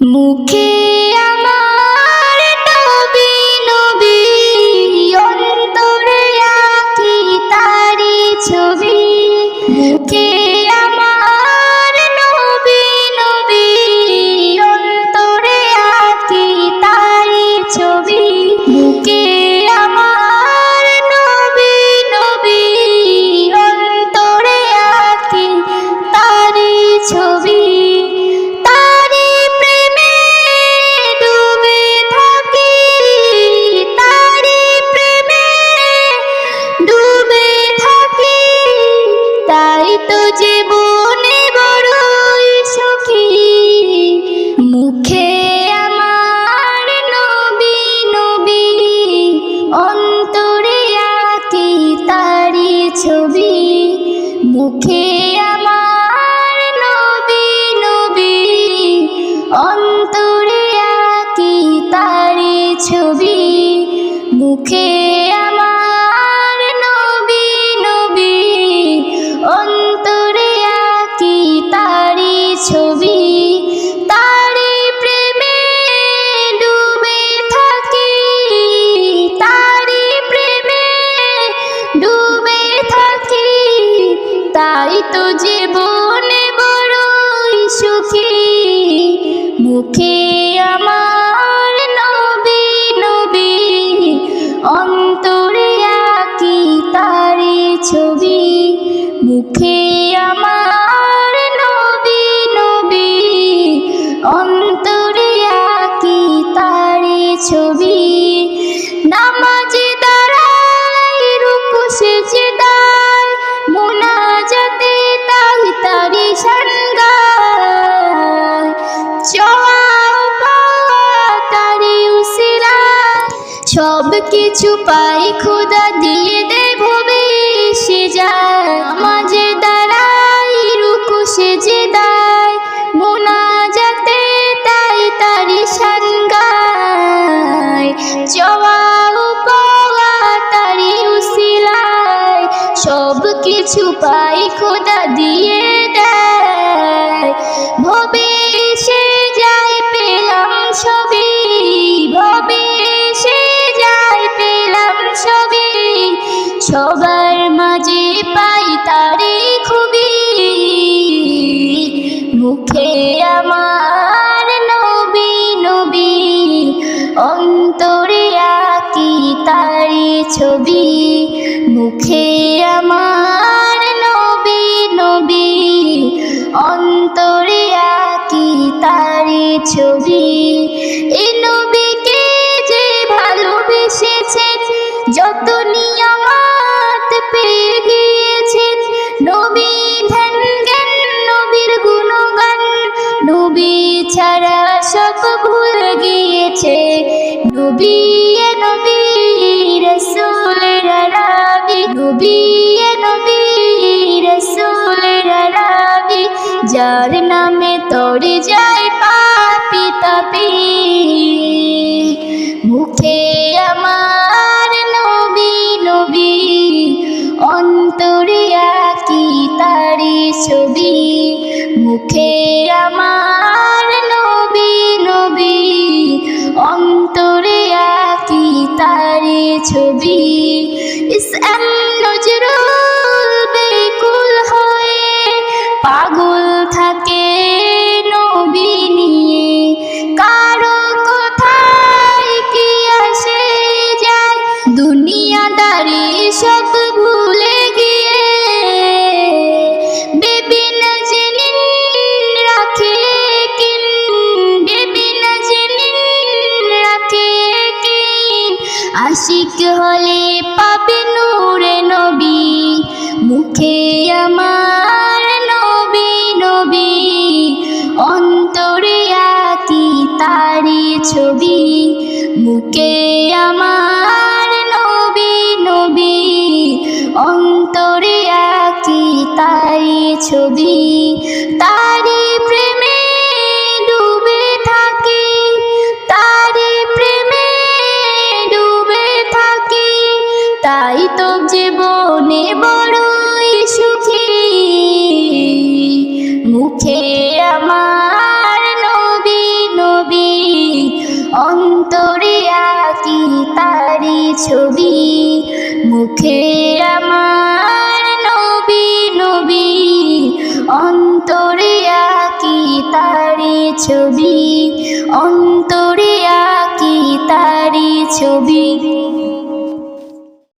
মুখে তো জীবনে বড়ই সুখী। মুখে আমার নবী নবী, অন্তরে আঁকি তারি ছবি। মুখে আমার নবী নবী, অন্তরে আঁকি তারি ছবি। মুখে তো জীবনে সুখী মুখে আমার নবী নবী তারি ছবি মুখে আমার সব কিছু পাই খোদা দিয়ে দে ভবে সে যায় মাঝে দাঁড়াই, রুকু সে সেজে দায় মোনাজাতে তাই তারি সঙ্গায় চাও পাওয়া তারি উসিলায় সব কিছু পাই খোদা সবার মাঝে পাই তারে খুবই। মুখে আমার নবী নবী, অন্তরে আঁকি তারি ছবি। মুখে আমার নবী নবী, অন্তরে আঁকি তারি ছবি। নবী নবী রসুলের রাবি নবী নবী রসুলের রাবি, যার নামে তড়ে যায় পাপি তাপি মুখে আমার নবী নবী, অন্তরে আঁকি তারি ছবি। মুখে আমার ছবি ছবি, মুখে আমার নবী নবী, অন্তরে আঁকি তাই ছবি তারি প্রেমে ডুবে থাকি তারি প্রেমে ডুবে থাকি, তাই তো জীবনে বড়ই সুখী। মুখে আমার অন্তরে আঁকি তারি ছবি মুখে আমার নবী নবী। অন্তরে আঁকি তারি ছবি, অন্তরে আঁকি তারি ছবি।